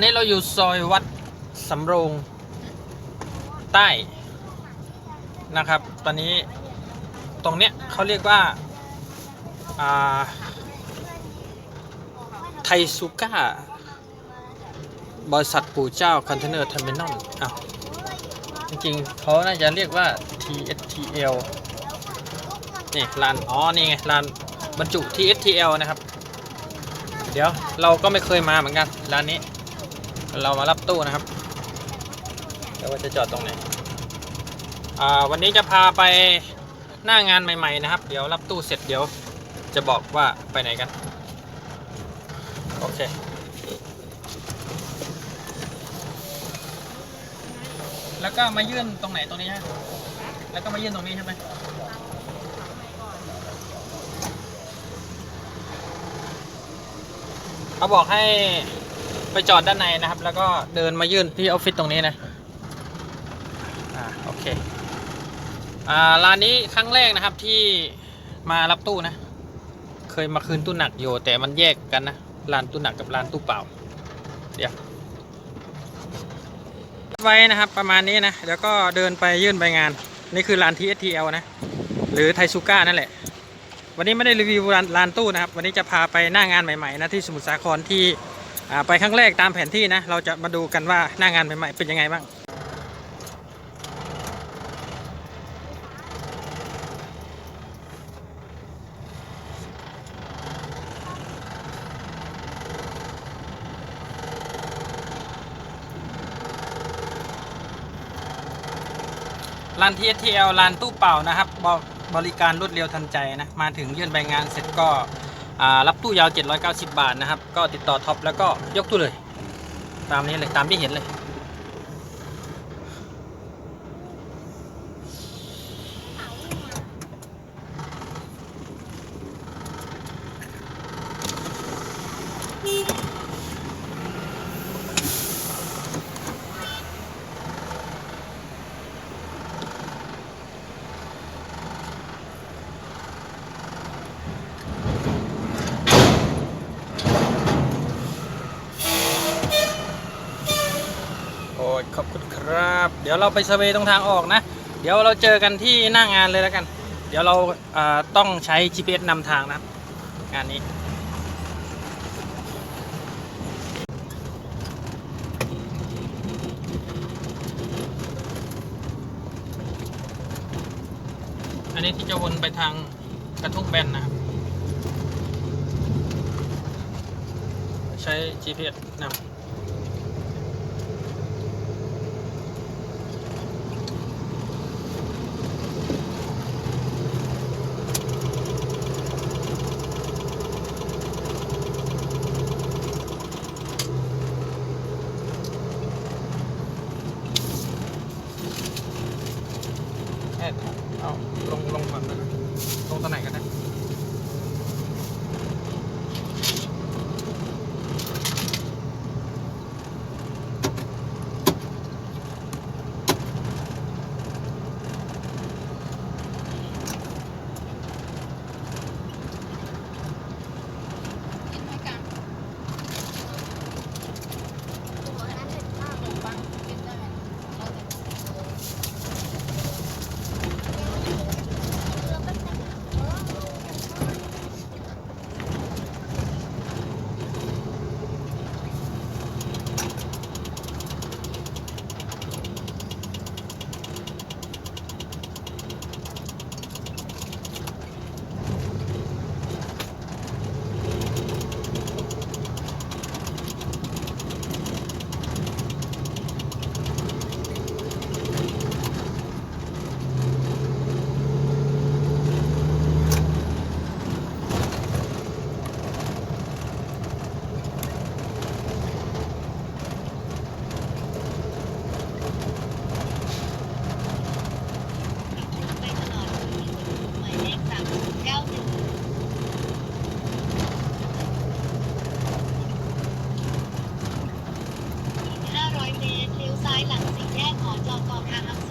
นนี้เราอยู่ซอยวัดสำโรงใต้นะครับ ตอนนี้ตรงเนี้ยเขาเรียกว่าไทซูก้า บริษัทปู่เจ้าคอนเทนเนอร์เทอร์มินอลอ้าวจริงๆเขาน่าจะเรียกว่า TSTL นี่ร้านอ๋อ นี่ไงร้านบรรจุ TSTL นะครับ เดี๋ยวเราก็ไม่เคยมาเหมือนกันร้านนี้ เรามารับตู้นะครับแล้วว่าจะจอดตรงไหนอ่าวันนี้จะพาไปหน้างานใหม่ๆนะครับ เดี๋ยวรับตู้เสร็จเดี๋ยว จะบอกว่าไปไหนกัน โอเคแล้วก็มายื่นตรงไหนตรงนี้ฮะ แล้วก็มายื่นตรงนี้ใช่ไหมเขาบอกให้ ไปจอดด้านในนะครับ แล้วก็เดินมายื่นที่ออฟฟิศตรงนี้นะอ่าโอเคอ่าร้านนี้ครั้งแรกนะครับที่มารับตู้นะ เคยมาคืนตู้หนักอยู่แต่มันแยกกันนะร้านตู้หนักกับร้านตู้เปล่า เดี๋ยวไว้นะครับประมาณนี้นะเดี๋ยวก็เดินไปยื่นใบงาน นี่คือร้าน TSTL นะ หรือไทซูก้านั่นแหละ วันนี้ไม่ได้รีวิวร้านร้านตู้นะครับ วันนี้จะพาไปหน้างานใหม่ๆนะที่สมุทรสาครที่ ไปครั้งแรกตามแผนที่นะ เราจะมาดูกันว่าหน้างานใหม่ๆเป็นยังไงบ้างร้าน TSTL ร้านตู้เป่านะครับ บริการรวดเร็วทันใจนะ มาถึงยื่นใบงานเสร็จก็ รับตู้ยาว 790 บาทนะครับ ก็ติดต่อท็อปแล้วก็ยกตู้เลย ตามนี้เลยตามที่เห็นเลย โอ้ยขอบคุณครับ เดี๋ยวเราไปเซอร์เวยตรงทางออกนะ เดี๋ยวเราเจอกันที่หน้างานเลยแล้วกัน เดี๋ยวเราต้องใช้ GPS นำทางนะงานนี้อันนี้ที่จะวนไปทางกระทุ่มแบนนะครับ ใช้ GPS นำ แอดเอา ลงลงก่อนนะลงตอนไหนกันนะ หลังสี่แยกขอจอกอคาอัม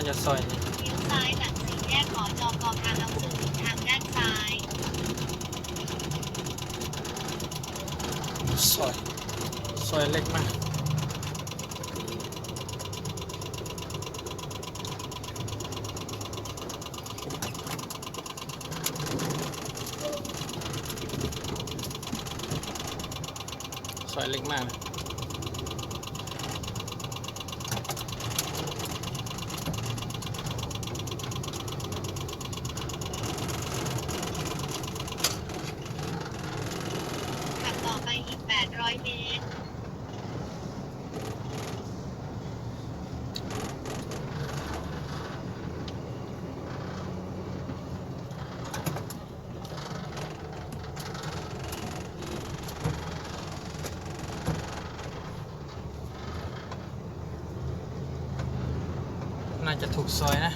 าจะซอยนี้เลี้ยวซ้ายหลังสี่แยกหอจอกอการเอาสู่ทางด้านซ้ายซอยซอยเล็กมากซอยเล็กมากเลย ขับต่อไปอีก 800 เมตร น่า จะถูกซอยนะ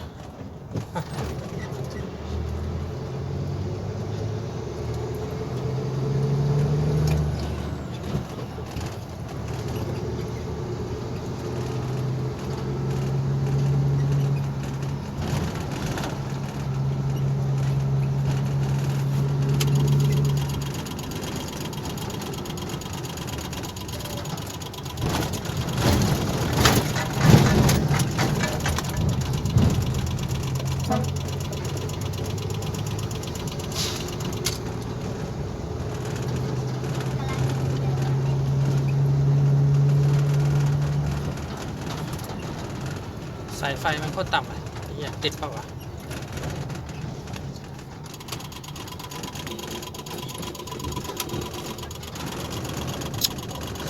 ายไฟมันโคตรต่ำอะอยากติดเปล่าวะ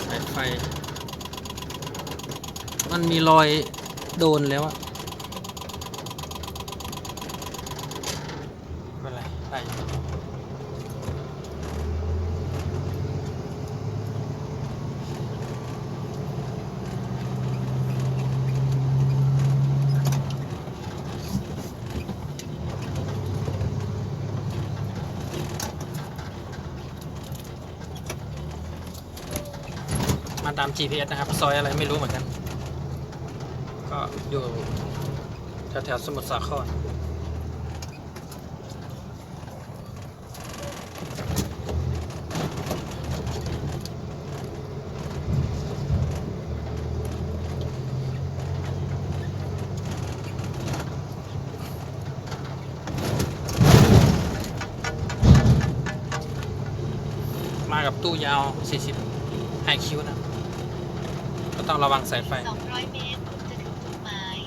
สายไฟ มันมีรอยโดนแล้วอะไม่เป็นไรได้อยู่มา ตาม GPS นะครับ ซอยอะไรไม่รู้เหมือนกัน ก็อยู่แถวแถวๆสมุทรสาครมากับตู้ยาว 40ไฮคิวนะ ต้องระวังสายไฟ 200 เมตรคุณจะถึงจุดหมาย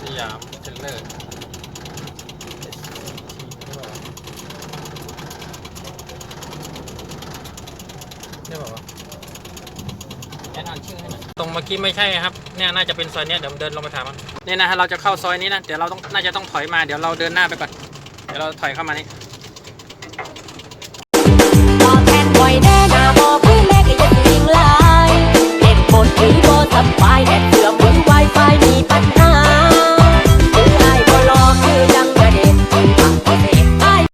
สยามเทรลเลอร์ ได้บอกว่าแอนอ่านชื่อให้หน่อยตรงเมื่อกี้ไม่ใช่ครับ เนี่ยน่าจะเป็นซอยเนี้ยเดี๋ยวผมเดินลงไปถามมันเนี่ยนะฮะเราจะเข้าซอยนี้นะ เดี๋ยวเราต้องน่าจะต้องถอยมา เดี๋ยวเราเดินหน้าไปก่อน เดี๋ยวเราถอยเข้ามานี่สบายแดเสือบนไวไฟมีปัญหา